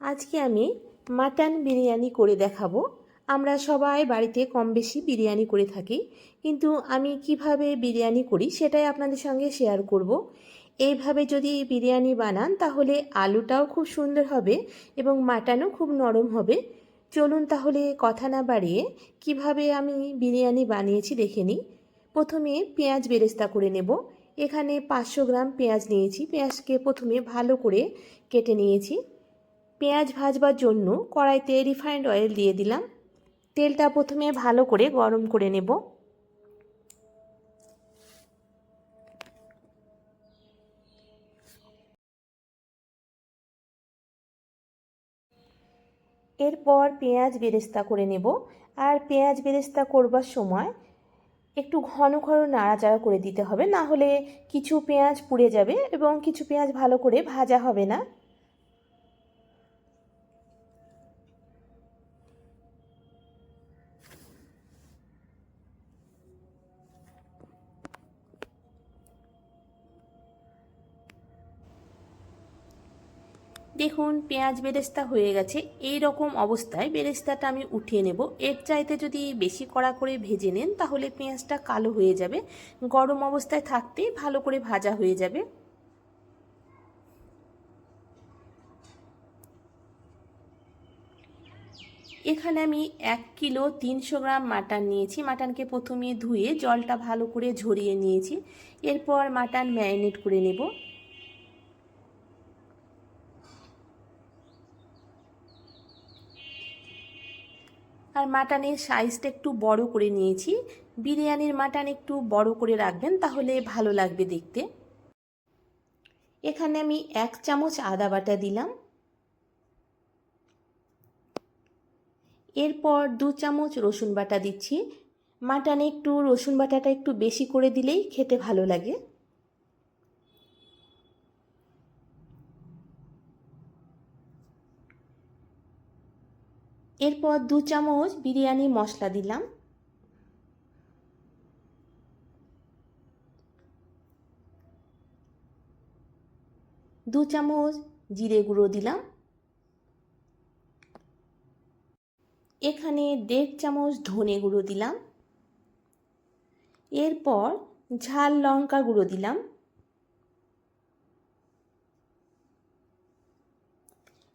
আজকে আমি মাটন বিরিয়ানি করে দেখাবো। আমরা সবাই বাড়িতে কম বেশি বিরিয়ানি করে থাকি, কিন্তু আমি কীভাবে বিরিয়ানি করি সেটাই আপনাদের সঙ্গে শেয়ার করব। এইভাবে যদি বিরিয়ানি বানান, তাহলে আলুটাও খুব সুন্দর হবে এবং মাটনও খুব নরম হবে। চলুন তাহলে কথা না বাড়িয়ে কীভাবে আমি বিরিয়ানি বানিয়েছি দেখে নিই। প্রথমে পেঁয়াজ বেরেস্তা করে নেব। এখানে পাঁচশো গ্রাম পেঁয়াজ নিয়েছি। পেঁয়াজকে প্রথমে ভালো করে কেটে নিয়েছি। পেঁয়াজ ভাজবার জন্য কড়াইতে রিফাইন্ড অয়েল দিয়ে দিলাম। তেলটা প্রথমে ভালো করে গরম করে নেব। এরপর পেঁয়াজ বেরেস্তা করে নেব। আর পেঁয়াজ বেরেস্তা করবার সময় একটু ঘন ঘন নাড়াচাড়া করে দিতে হবে। না হলে কিছু পেঁয়াজ পুড়ে যাবে এবং কিছু পেঁয়াজ ভালো করে ভাজা হবে না। দেখুন, পেঁয়াজ বেরেস্তা হয়ে গেছে। এই রকম অবস্থায় বেরেস্তাটা আমি উঠিয়ে নেব। এর চাইতে যদি বেশি কড়া করে ভেজে নেন, তাহলে পেঁয়াজটা কালো হয়ে যাবে। গরম অবস্থায় থাকতেই ভালো করে ভাজা হয়ে যাবে। এখানে আমি এক কিলো তিনশো গ্রাম মাটন নিয়েছি। মাটনকে প্রথমে ধুয়ে জলটা ভালো করে ঝরিয়ে নিয়েছি। এরপর মাটন ম্যারিনেট করে নেব। আর মাটনের সাইজটা একটু বড় করে নিয়েছি। বিরিয়ানির মাটন একটু বড় করে রাখবেন, তাহলে ভালো লাগবে দেখতে। এখানে আমি এক চামচ আদা বাটা দিলাম। এরপর দু চামচ রসুন বাটা দিচ্ছি। মাটনে একটু রসুন বাটাটা একটু বেশি করে দিলেই খেতে ভালো লাগে। এরপর দু চামচ বিরিয়ানি মশলা দিলাম। দু চামচ জিরে গুঁড়ো দিলাম। এখানে দেড় চামচ ধনে গুঁড়ো দিলাম। এরপর ঝাল লঙ্কা গুঁড়ো দিলাম।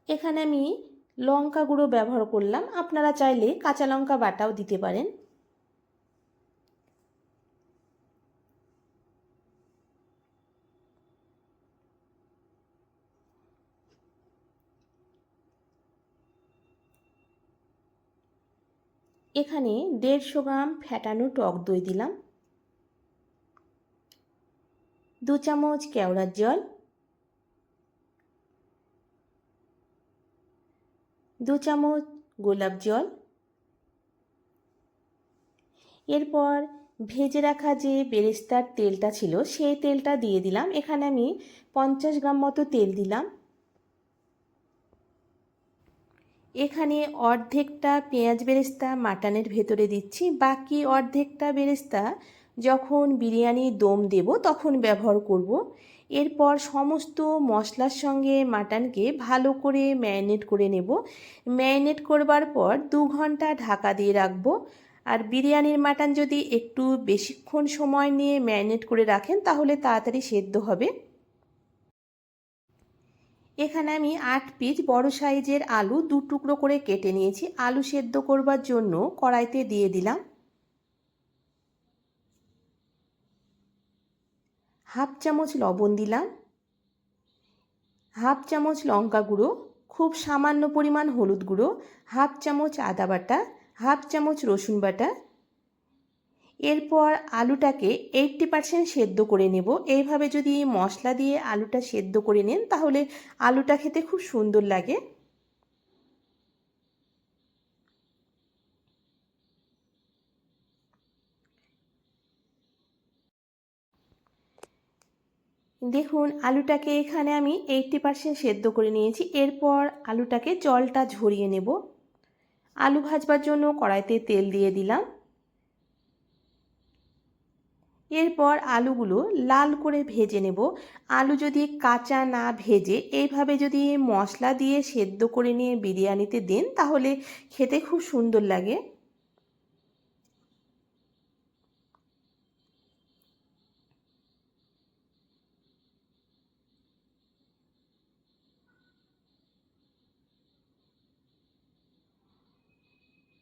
এখানে আমি লঙ্কা গুঁড়ো ব্যবহার করলাম। আপনারা চাইলে কাঁচা লঙ্কা বাটাও দিতে পারেন। এখানে দেড়শো গ্রাম ফ্যাটানো টক দই দিলাম। দু চামচ কেওড়ার জল। দু চামচ গোলাপ জল। এরপর ভেজে রাখা যে বেরেস্তার তেলটা ছিল, সেই তেলটা দিয়ে দিলাম। এখানে আমি পঞ্চাশ গ্রাম মতো তেল দিলাম। এখানে অর্ধেকটা পেঁয়াজ বেরেস্তা মাটনের ভেতরে দিচ্ছি। বাকি অর্ধেকটা বেরেস্তা যখন বিরিয়ানি দম দেব, তখন ব্যবহার করব। এরপর সমস্ত মশলার সঙ্গে মাটনকে ভালো করে ম্যারিনেট করে নেব। ম্যারিনেট করবার পর দু ঘণ্টা ঢাকা দিয়ে রাখব। আর বিরিয়ানির মাটন যদি একটু বেশিক্ষণ সময় নিয়ে ম্যারিনেট করে রাখেন, তাহলে তাড়াতাড়ি সেদ্ধ হবে। এখানে আমি আট পিস বড় সাইজের আলু দু টুকরো করে কেটে নিয়েছি। আলু সেদ্ধ করবার জন্য কড়াইতে দিয়ে দিলাম। হাফ চামচ লবণ দিলাম। হাফ চামচ লঙ্কা গুঁড়ো, খুব সামান্য পরিমাণ হলুদ গুঁড়ো, হাফ চামচ আদা বাটা, হাফ চামচ রসুন বাটা। এরপর আলুটাকে এইটটি পারসেন্ট সেদ্ধ করে নেব। এইভাবে যদি মশলা দিয়ে আলুটা সেদ্ধ করে নেন, তাহলে আলুটা খেতে খুব সুন্দর লাগে। দেখুন, আলুটাকে এখানে আমি এইটটি পার্সেন্ট সেদ্ধ করে নিয়েছি। এরপর আলুটাকে জলটা ঝরিয়ে নেব। আলু ভাজবার জন্য কড়াইতে তেল দিয়ে দিলাম। এরপর আলুগুলো লাল করে ভেজে নেব। আলু যদি কাঁচা না ভেজে এইভাবে যদি মশলা দিয়ে সেদ্ধ করে নিয়ে বিরিয়ানিতে দেন, তাহলে খেতে খুব সুন্দর লাগে।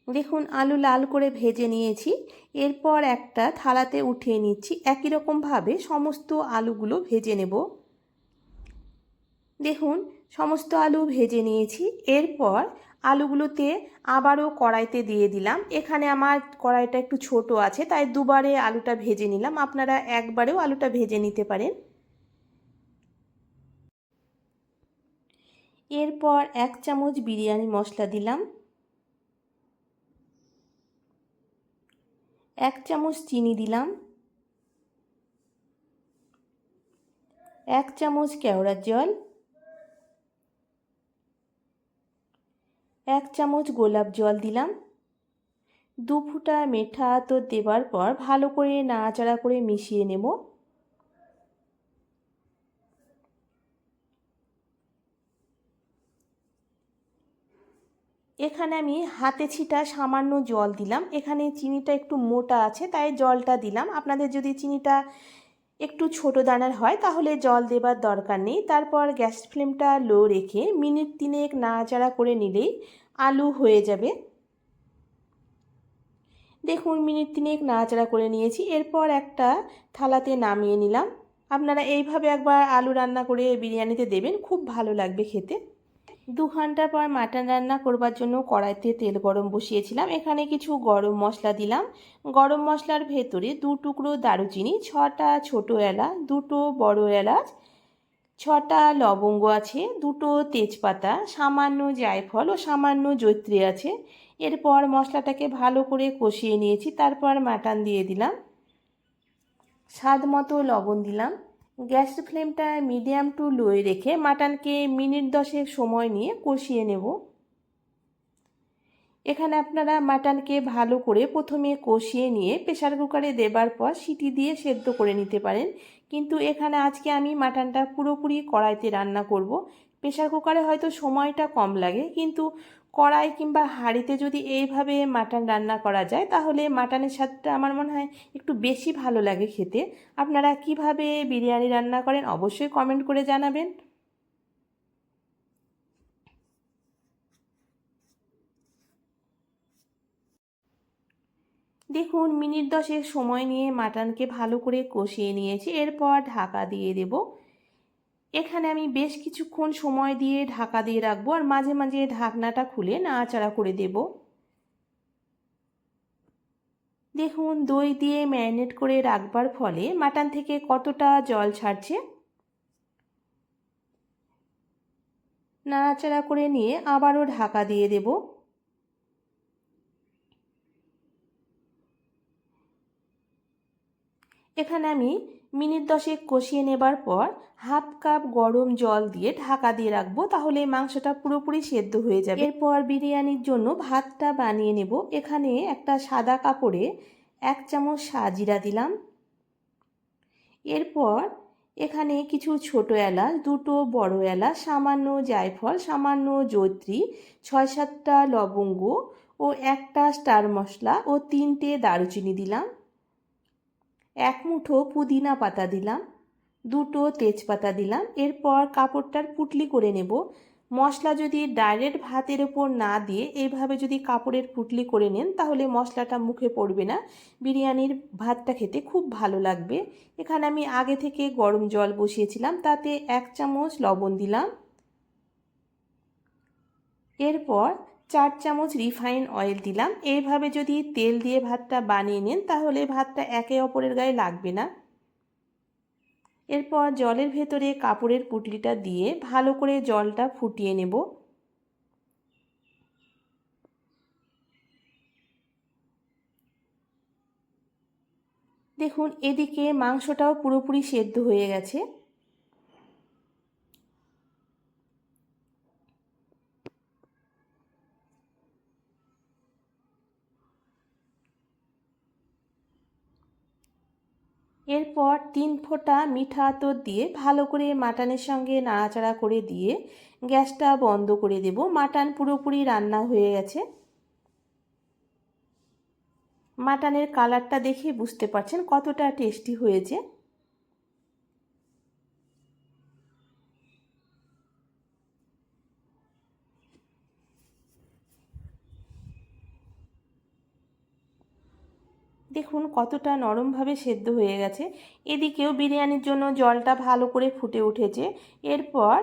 দেখুন, আলু লাল করে ভেজে নিয়েছি। এরপর একটা থালাতে উঠিয়ে নিচ্ছি। একই রকমভাবে সমস্ত আলুগুলো ভেজে নেব। দেখুন, সমস্ত আলু ভেজে নিয়েছি। এরপর আলুগুলোতে আবারও কড়াইতে দিয়ে দিলাম। এখানে আমার কড়াইটা একটু ছোট আছে, তাই দুবারে আলুটা ভেজে নিলাম। আপনারা একবারেও আলুটা ভেজে নিতে পারেন। এরপর এক চামচ বিরিয়ানি মশলা দিলাম। এক চামচ চিনি দিলাম। এক চামচ কেওড়ার জল। এক চামচ গোলাপ জল দিলাম। দু ফুটা মেঠা তো দেবার পর ভালো করে নাড়াচাড়া করে মিশিয়ে নেব। এখানে আমি হাতে ছিটা সামান্য জল দিলাম। এখানে চিনিটা একটু মোটা আছে, তাই জলটা দিলাম। আপনাদের যদি চিনিটা একটু ছোট দানার হয়, তাহলে জল দেবার দরকার নেই। তারপর গ্যাস ফ্লেমটা লো রেখে মিনিট তিনেক নাড়াচাড়া করে নিলেই আলু হয়ে যাবে। দেখুন, মিনিট তিনেক নাড়াচাড়া করে নিয়েছি। এরপর একটা থালাতে নামিয়ে নিলাম। আপনারা এইভাবে একবার আলু রান্না করে বিরিয়ানিতে দেবেন, খুব ভালো লাগবে খেতে। দু ঘণ্টা পর মাটন রান্না করবার জন্য কড়াইতে তেল গরম বসিয়েছিলাম। এখানে কিছু গরম মশলা দিলাম। গরম মশলার ভেতরে দু টুকরো দারুচিনি, ছটা ছোট এলাচ, দুটো বড় এলাচ, ছটা লবঙ্গ আছে, দুটো তেজপাতা, সামান্য জায়ফল ও সামান্য জৈত্রী আছে। এরপর মশলাটাকে ভালো করে কষিয়ে নিয়েছি, তারপর মাটন দিয়ে দিলাম। স্বাদ মতো লবণ দিলাম। গ্যাস ফ্লেমটা মিডিয়াম টু লোয়ে রেখে মাটনকে মিনিট দশেক সময় নিয়ে কষিয়ে নেব। এখানে আপনারা মাটনকে ভালো করে প্রথমে কষিয়ে নিয়ে প্রেশার কুকারে দেবার পর সিটি দিয়ে সেদ্ধ করে নিতে পারেন। কিন্তু এখানে আজকে আমি মাটনটা পুরোপুরি কড়াইতে রান্না করব। প্রেশার কুকারে হয়তো সময়টা কম লাগে, কিন্তু কড়াই কিংবা হাঁড়িতে যদি এইভাবে মাটন রান্না করা যায়, তাহলে মাটনের স্বাদটা আমার মনে হয় একটু বেশি ভালো লাগে খেতে। আপনারা কীভাবে বিরিয়ানি রান্না করেন অবশ্যই কমেন্ট করে জানাবেন। দেখুন, মিনিট দশেক সময় নিয়ে মাটনকে ভালো করে কষিয়ে নিয়েছি। এরপর ঢাকা দিয়ে দেবো এখানে আমি বেশ কিছুক্ষণ সময় দিয়ে ঢাকা দিয়ে রাখব আর মাঝে মাঝে ঢাকনাটা খুলে নাড়াচাড়া করে দেব। দেখুন, দই দিয়ে ম্যারিনেট করে রাখবার ফলে মাটন থেকে কতটা জল ছাড়ছে? নাড়াচাড়া করে নিয়ে আবারও ঢাকা দিয়ে দেব। এখানে আমি মিনিট দশেক কষিয়ে নেবার পর হাফ কাপ গরম জল দিয়ে ঢাকা দিয়ে রাখব, তাহলে মাংসটা পুরোপুরি সেদ্ধ হয়ে যাবে। এরপর বিরিয়ানির জন্য ভাতটা বানিয়ে নেব। এখানে একটা সাদা কাপড়ে এক চামচ সাজিরা দিলাম। এরপর এখানে কিছু ছোট এলাচ, দুটো বড় এলাচ, সামান্য জায়ফল, সামান্য জৈত্রী ছয় সাতটা লবঙ্গ ও একটা স্টার মশলা ও তিনটে দারুচিনি দিলাম। এক মুঠো পুদিনা পাতা দিলাম, দুটো তেজপাতা দিলাম, এরপর কাপড়টার পুটলি করে নেব। মশলা যদি ডাইরেক্ট ভাতের ওপর না দিয়ে এইভাবে যদি কাপড়ের পুটলি করে নেন, তাহলে মশলাটা মুখে পড়বে না। বিরিয়ানির ভাতটা খেতে খুব ভালো লাগবে। এখানে আমি আগে থেকে গরম জল বসিয়েছিলাম, তাতে এক চামচ লবণ দিলাম। এরপর চার চামচ রিফাইন অয়েল দিলাম। এইভাবে যদি তেল দিয়ে ভাতটা বানিয়ে নেন, তাহলে ভাতটা একে অপরের গায়ে লাগবে না। এরপর জলের ভেতরে কাপড়ের পুটলিটা দিয়ে ভালো করে জলটা ফুটিয়ে নেব। দেখুন, এদিকে মাংসটাও পুরোপুরি সেদ্ধ হয়ে গেছে। এরপর তিন ফোঁটা মিঠা আতর দিয়ে ভালো করে মাটানের সঙ্গে নাড়াচাড়া করে দিয়ে গ্যাসটা বন্ধ করে দেব। মাটান পুরোপুরি রান্না হয়ে গেছে। মাটানের কালারটা দেখে বুঝতে পারছেন কতটা টেস্টি হয়েছে। দেখুন কতটা নরমভাবে সেদ্ধ হয়ে গেছে। এদিকেও বিরিয়ানির জন্য জলটা ভালো করে ফুটে উঠেছে। এরপর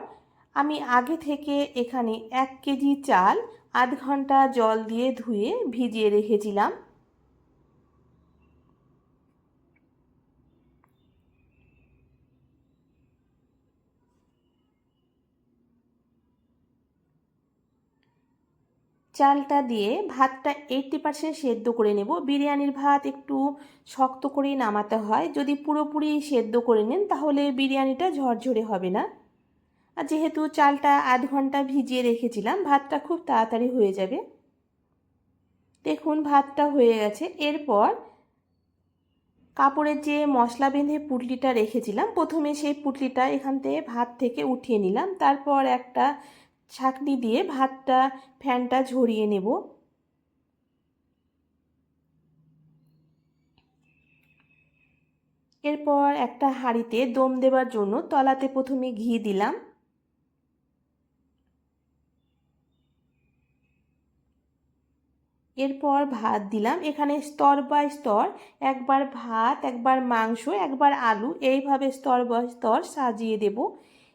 আমি আগে থেকে এখানে এক কেজি চাল, আধ ঘণ্টা জল দিয়ে ধুয়ে ভিজিয়ে রেখেছিলাম। চালটা দিয়ে ভাতটা এইটটি পার্সেন্ট সেদ্ধ করে নেব। বিরিয়ানির ভাত একটু শক্ত করেই নামাতে হয়। যদি পুরোপুরি সেদ্ধ করে নেন, তাহলে বিরিয়ানিটা ঝরঝরে হবে না। আর যেহেতু চালটা আধ ঘণ্টা ভিজিয়ে রেখেছিলাম, ভাতটা খুব তাড়াতাড়ি হয়ে যাবে। দেখুন, ভাতটা হয়ে গেছে। এরপর কাপড়ের যে মশলা বেঁধে পুটলিটা রেখেছিলাম, প্রথমে সেই পুটলিটা এখান থেকে ভাত থেকে উঠিয়ে নিলাম। তারপর একটা ছাঁকনি দিয়ে ভাতটা, ফ্যানটা ঝরিয়ে নেব। এরপর একটা হাঁড়িতে দম দেবার জন্য তলাতে প্রথমে ঘি দিলাম। এরপর ভাত দিলাম। এখানে স্তর বাই স্তর, একবার ভাত, একবার মাংস, একবার আলু, এইভাবে স্তর বাই স্তর সাজিয়ে দেব।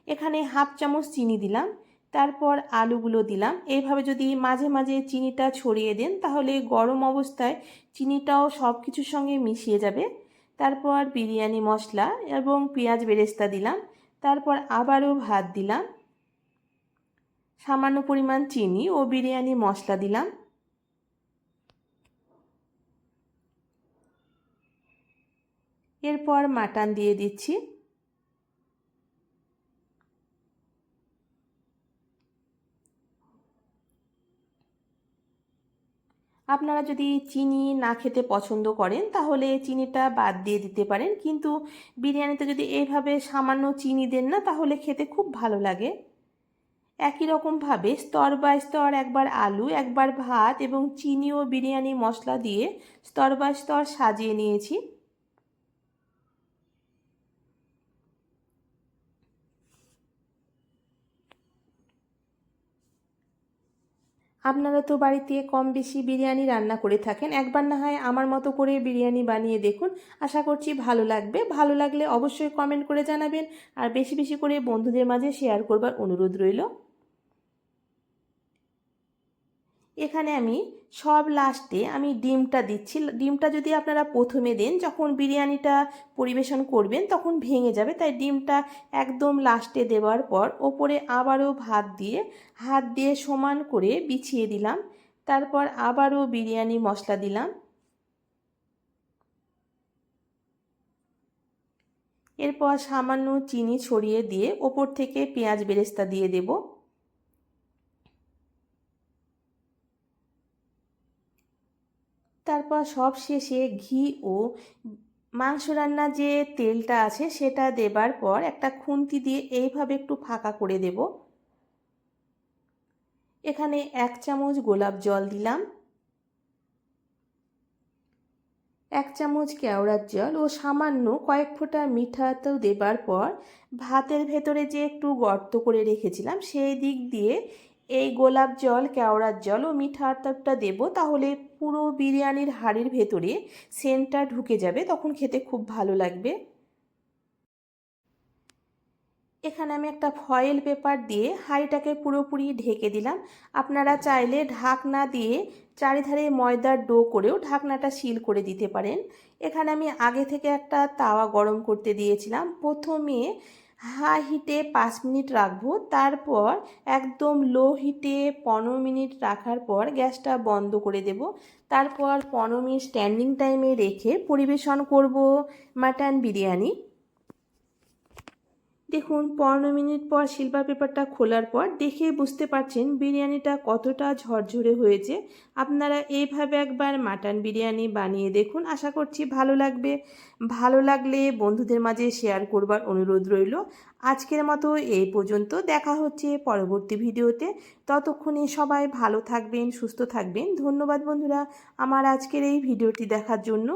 এখানে হাফ চামচ চিনি দিলাম। তারপর আলুগুলো দিলাম। এইভাবে যদি মাঝে মাঝে চিনিটা ছড়িয়ে দেন, তাহলে গরম অবস্থায় চিনিটাও সব কিছুর সঙ্গে মিশিয়ে যাবে। তারপর বিরিয়ানি মশলা এবং পেঁয়াজ বেরেস্তা দিলাম। তারপর আবারও ভাত দিলাম। সামান্য পরিমাণ চিনি ও বিরিয়ানি মশলা দিলাম। এরপর মাটন দিয়ে দিচ্ছি। আপনারা যদি চিনি না খেতে পছন্দ করেন, তাহলে চিনিটা বাদ দিয়ে দিতে পারেন। কিন্তু বিরিয়ানিতে যদি এইভাবে সামান্য চিনি দেন না, তাহলে খেতে খুব ভালো লাগে। একই রকমভাবে স্তর বাই স্তর একবার আলু, একবার ভাত এবং চিনি ও বিরিয়ানি মশলা দিয়ে স্তর বাই স্তর সাজিয়ে নিয়েছি। আপনারা তো বাড়িতে কম বেশি বিরিয়ানি রান্না করে থাকেন। একবার না হয় আমার মতো করে বিরিয়ানি বানিয়ে দেখুন। আশা করছি ভালো লাগবে। ভালো লাগলে অবশ্যই কমেন্ট করে জানাবেন। আর বেশি বেশি করে বন্ধুদের মাঝে শেয়ার করবার অনুরোধ রইল। এখানে আমি সব লাস্টে আমি ডিমটা দিচ্ছি। ডিমটা যদি আপনারা প্রথমে দেন, যখন বিরিয়ানিটা পরিবেশন করবেন, তখন ভেঙে যাবে। তাই ডিমটা একদম লাস্টে দেওয়ার পর ওপরে আবারও ভাত দিয়ে, হাত দিয়ে সমান করে বিছিয়ে দিলাম। তারপর আবারও বিরিয়ানি মশলা দিলাম। এরপর সামান্য চিনি ছড়িয়ে দিয়ে ওপর থেকে পেঁয়াজ বেরেস্তা দিয়ে দেবো। তারপর সব শেষে ঘি ও মাংস রান্নার যে তেলটা আছে সেটা দেবার পর একটা খুন্তি দিয়ে এইভাবে একটু ফাঁকা করে দেব। এখানে এক চামচ গোলাপ জল দিলাম। এক চামচ কেওড়ার জল ও সামান্য কয়েক ফোঁটা মিঠাতেও দেবার পর ভাতের ভেতরে যে একটু গর্ত করে রেখেছিলাম সেই দিক দিয়ে এই গোলাপ জল, কেওড়ার জল ও মিঠা আতরটা দেবো, তাহলে পুরো বিরিয়ানির হাড়ির ভেতরে সেন্টটা ঢুকে যাবে, তখন খেতে খুব ভালো লাগবে। এখানে আমি একটা ফয়েল পেপার দিয়ে হাঁড়িটাকে পুরোপুরি ঢেকে দিলাম। আপনারা চাইলে ঢাকনা দিয়ে চারিধারে ময়দার ডো করেও ঢাকনাটা সিল করে দিতে পারেন। এখানে আমি আগে থেকে একটা তাওয়া গরম করতে দিয়েছিলাম। প্রথমে হাই হিটে পাঁচ মিনিট রাখব। তারপর একদম লো হিটে পনেরো মিনিট রাখার পর গ্যাসটা বন্ধ করে দেব। তারপর পনেরো মিনিট স্ট্যান্ডিং টাইমে রেখে পরিবেশন করব মাটন বিরিয়ানি। দেখুন, পনেরো মিনিট পর সিলভার পেপারটা খোলার পর দেখে বুঝতে পারছেন বিরিয়ানিটা কতটা ঝরঝরে হয়েছে। আপনারা এইভাবে একবার মাটন বিরিয়ানি বানিয়ে দেখুন, আশা করছি ভালো লাগবে। ভালো লাগলে বন্ধুদের মাঝে শেয়ার করবার অনুরোধ রইল। আজকের মতো এই পর্যন্ত, দেখা হচ্ছে পরবর্তী ভিডিওতে। ততক্ষণে সবাই ভালো থাকবেন, সুস্থ থাকবেন। ধন্যবাদ বন্ধুরা, আমার আজকের এই ভিডিওটি দেখার জন্য।